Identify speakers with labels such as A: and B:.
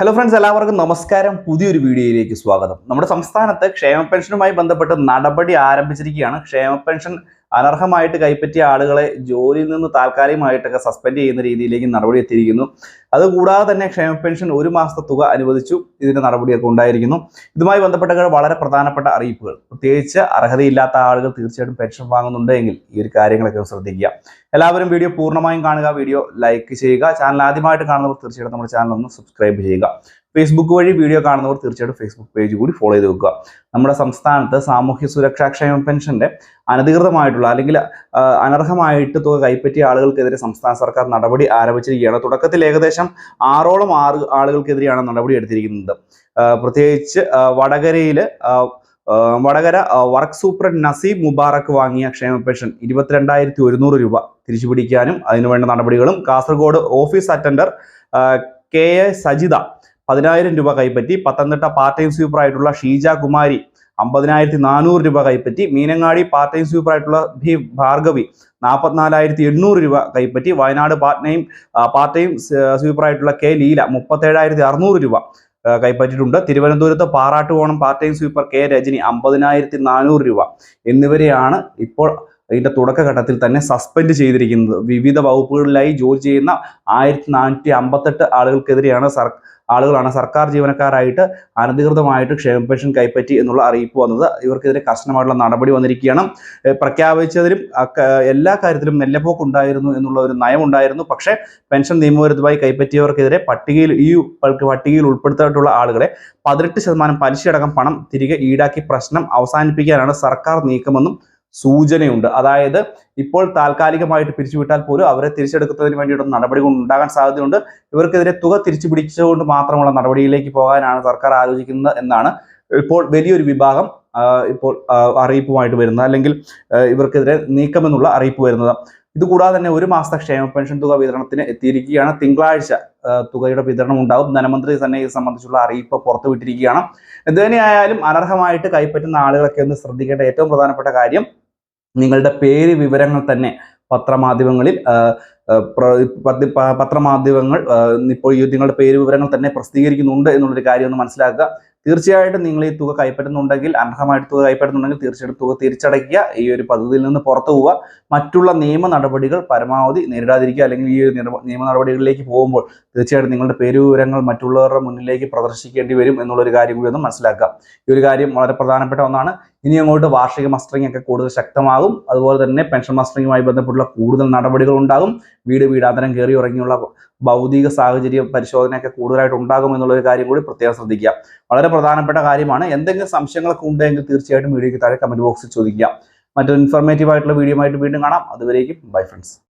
A: Hello friends എല്ലാവർക്കും നമസ്കാരം. പുതിയൊരു വീഡിയോയിലേക്ക് സ്വാഗതം. നമ്മുടെ സംസ്ഥാനത്ത് ക്ഷേമ പെൻഷനുമായി ബന്ധപ്പെട്ട് നടപടി ആരംഭിച്ചിരിക്കുകയാണ്. ക്ഷേമ പെൻഷൻ അനർഹമായിട്ട് കൈപ്പറ്റിയ ആളുകളെ ജോലിയിൽ നിന്ന് താൽക്കാലികമായിട്ടൊക്കെ സസ്പെൻഡ് ചെയ്യുന്ന രീതിയിലേക്ക് നടപടി എത്തിയിരിക്കുന്നു. അതുകൂടാതെ തന്നെ ക്ഷേമ പെൻഷൻ ഒരു മാസത്തെ തുക അനുവദിച്ചു. ഇതിന്റെ നടപടിയൊക്കെ ഉണ്ടായിരിക്കുന്നു. ഇതുമായി ബന്ധപ്പെട്ട വളരെ പ്രധാനപ്പെട്ട അറിയിപ്പുകൾ. പ്രത്യേകിച്ച് അർഹതയില്ലാത്ത ആളുകൾ തീർച്ചയായിട്ടും പെൻഷൻ വാങ്ങുന്നുണ്ടെങ്കിൽ ഈ ഒരു കാര്യങ്ങളൊക്കെ ശ്രദ്ധിക്കുക. എല്ലാവരും വീഡിയോ പൂർണമായും കാണുക. വീഡിയോ ലൈക്ക് ചെയ്യുക. ചാനൽ ആദ്യമായിട്ട് കാണുന്നവർ തീർച്ചയായിട്ടും നമ്മുടെ ചാനൽ ഒന്ന് സബ്സ്ക്രൈബ് ചെയ്യുക. ഫേസ്ബുക്ക് വഴി വീഡിയോ കാണുന്നവർ തീർച്ചയായിട്ടും ഫേസ്ബുക്ക് പേജ് കൂടി ഫോളോ ചെയ്ത് വെക്കുക. നമ്മുടെ സംസ്ഥാനത്ത് സാമൂഹ്യ സുരക്ഷാ ക്ഷേമ പെൻഷന്റെ അനധികൃതമായിട്ടുള്ള അല്ലെങ്കിൽ അനർഹമായിട്ട് തുക കൈപ്പറ്റിയ ആളുകൾക്കെതിരെ സംസ്ഥാന സർക്കാർ നടപടി ആരംഭിച്ചിരിക്കുകയാണ്. തുടക്കത്തിൽ ഏകദേശം ആറോളം ആറ് ആളുകൾക്കെതിരെയാണ് നടപടി എടുത്തിരിക്കുന്നത്. പ്രത്യേകിച്ച് വടകരയിൽ വടകര വർക്ക് സൂപ്രണ്ട് നസീബ് മുബാറക്ക് വാങ്ങിയ ക്ഷേമ പെൻഷൻ ഇരുപത്തിരണ്ടായിരത്തി ഒരുന്നൂറ് രൂപ തിരിച്ചുപിടിക്കാനും അതിനുവേണ്ട നടപടികളും Kasaragod office attender K A Sajitha പതിനായിരം രൂപ കൈപ്പറ്റി പത്തനംതിട്ട പാർട്ട് ടൈം സ്വീപ്പറായിട്ടുള്ള ഷീജ കുമാരി അമ്പതിനായിരത്തി നാനൂറ് രൂപ കൈപ്പറ്റി മീനങ്ങാടി പാർട്ട് ടൈം സ്വീപ്പറായിട്ടുള്ള ഭി ഭാർഗവി നാൽപ്പത്തിനാലായിരത്തി എണ്ണൂറ് രൂപ കൈപ്പറ്റി Wayanad part time part time സ്വീപ്പറായിട്ടുള്ള K Leela മുപ്പത്തേഴായിരത്തി അറുന്നൂറ് രൂപ കൈപ്പറ്റിയിട്ടുണ്ട്. തിരുവനന്തപുരത്ത് Parattukonam part time sweeper K Rajani അമ്പതിനായിരത്തി നാനൂറ് രൂപ എന്നിവരെയാണ് ഇപ്പോൾ ഇതിന്റെ തുടക്കഘട്ടത്തിൽ തന്നെ സസ്പെൻഡ് ചെയ്തിരിക്കുന്നത്. വിവിധ വകുപ്പുകളിലായി ജോലി ചെയ്യുന്ന ആയിരത്തി നാനൂറ്റി അമ്പത്തെട്ട് ആളുകൾക്കെതിരെയാണ് സർ ആളുകളാണ് സർക്കാർ ജീവനക്കാരായിട്ട് അനധികൃതമായിട്ട് ക്ഷേമ പെൻഷൻ കൈപ്പറ്റി എന്നുള്ള അറിയിപ്പ് വന്നത്. ഇവർക്കെതിരെ കർശനമായിട്ടുള്ള നടപടി വന്നിരിക്കുകയാണ്. പ്രഖ്യാപിച്ചതിലും എല്ലാ കാര്യത്തിലും നെല്ലപ്പോക്ക് ഉണ്ടായിരുന്നു എന്നുള്ള ഒരു നയമുണ്ടായിരുന്നു. പക്ഷേ പെൻഷൻ നിയമവിരുദ്ധമായി കൈപ്പറ്റിയവർക്കെതിരെ പട്ടികയിൽ ഈ പട്ടികയിൽ ഉൾപ്പെടുത്തിയിട്ടുള്ള ആളുകളെ പതിനെട്ട് ശതമാനം പലിശയടക്കം പണം തിരികെ ഈടാക്കി പ്രശ്നം അവസാനിപ്പിക്കാനാണ് സർക്കാർ നീക്കമെന്നും സൂചനയുണ്ട്. അതായത് ഇപ്പോൾ താൽക്കാലികമായിട്ട് പിരിച്ചുവിട്ടാൽ പോലും അവരെ തിരിച്ചെടുക്കുന്നതിന് വേണ്ടിയിട്ട് നടപടികൾ ഉണ്ടാകാൻ സാധ്യതയുണ്ട്. ഇവർക്കെതിരെ തുക തിരിച്ചു പിടിച്ചുകൊണ്ട് മാത്രമുള്ള നടപടിയിലേക്ക് പോകാനാണ് സർക്കാർ ആലോചിക്കുന്നത് എന്നാണ് ഇപ്പോൾ വലിയൊരു വിഭാഗം ഇപ്പോൾ അറിയിപ്പുമായിട്ട് വരുന്നത്. അല്ലെങ്കിൽ ഇവർക്കെതിരെ നീക്കമെന്നുള്ള അറിയിപ്പ് വരുന്നത്. ഇതുകൂടാതെ തന്നെ ഒരു മാസത്തെ ക്ഷേമ പെൻഷൻ തുക വിതരണത്തിന് എത്തിയിരിക്കുകയാണ്. തിങ്കളാഴ്ച തുകയുടെ വിതരണം ഉണ്ടാകും ധനമന്ത്രി തന്നെ ഇത് സംബന്ധിച്ചുള്ള അറിയിപ്പ് പുറത്തുവിട്ടിരിക്കുകയാണ്. എന്തുതന്നെയായാലും അനർഹമായിട്ട് കൈപ്പറ്റുന്ന ആളുകളൊക്കെ ഒന്ന് ശ്രദ്ധിക്കേണ്ട ഏറ്റവും പ്രധാനപ്പെട്ട കാര്യം നിങ്ങളുടെ പേര് വിവരങ്ങൾ തന്നെ പത്രമാധ്യമങ്ങളിൽ പത്രമാധ്യമങ്ങൾ ഇപ്പോൾ നിങ്ങളുടെ പേര് വിവരങ്ങൾ തന്നെ പ്രസിദ്ധീകരിക്കുന്നുണ്ട് എന്നുള്ളൊരു കാര്യം ഒന്ന് മനസ്സിലാക്കുക. തീർച്ചയായിട്ടും നിങ്ങൾ ഈ തുക കൈപ്പറ്റുന്നുണ്ടെങ്കിൽ അർഹമായിട്ട് തുക കൈപ്പറ്റുന്നുണ്ടെങ്കിൽ തീർച്ചയായിട്ടും തുക തിരിച്ചടയ്ക്കുക. ഈ ഒരു പദ്ധതിയിൽ നിന്ന് പുറത്തു പോവുക. മറ്റുള്ള നിയമ നടപടികൾ പരമാവധി നേരിടാതിരിക്കുക. അല്ലെങ്കിൽ ഈ ഒരു നിയമ- നടപടികളിലേക്ക് പോകുമ്പോൾ തീർച്ചയായിട്ടും നിങ്ങളുടെ പേരുവിവരങ്ങൾ മറ്റുള്ളവരുടെ മുന്നിലേക്ക് പ്രദർശിക്കേണ്ടി വരും എന്നുള്ളൊരു കാര്യം കൂടി ഒന്ന് മനസ്സിലാക്കുക. ഈ ഒരു കാര്യം വളരെ പ്രധാനപ്പെട്ട ഒന്നാണ്. ഇനി അങ്ങോട്ട് വാർഷിക മസ്റ്ററിംഗ് ഒക്കെ കൂടുതൽ ശക്തമാകും. അതുപോലെ തന്നെ പെൻഷൻ മസ്റ്ററിങ്ങുമായി ബന്ധപ്പെട്ടുള്ള കൂടുതൽ നടപടികൾ ഉണ്ടാകും. വീട് വീടാന്തരം കയറി ഇറങ്ങിയുള്ള ഭൗതിക സാഹചര്യ പരിശോധനയൊക്കെ കൂടുതലായിട്ട് ഉണ്ടാകും എന്നുള്ളൊരു കാര്യം കൂടി പ്രത്യേകം ശ്രദ്ധിക്കുക. വളരെ പ്രധാനപ്പെട്ട കാര്യമാണ്. എന്തെങ്കിലും സംശയങ്ങളൊക്കെ ഉണ്ടെങ്കിൽ തീർച്ചയായിട്ടും വീഡിയോയ്ക്ക് താഴെ കമന്റ് ബോക്സിൽ ചോദിക്കുക മറ്റൊരു ഇൻഫോർമേറ്റീവ് ആയിട്ടുള്ള വീഡിയോ ആയിട്ട് വീണ്ടും കാണാം. അതുവരേക്കും ബൈ ഫ്രണ്ട്സ്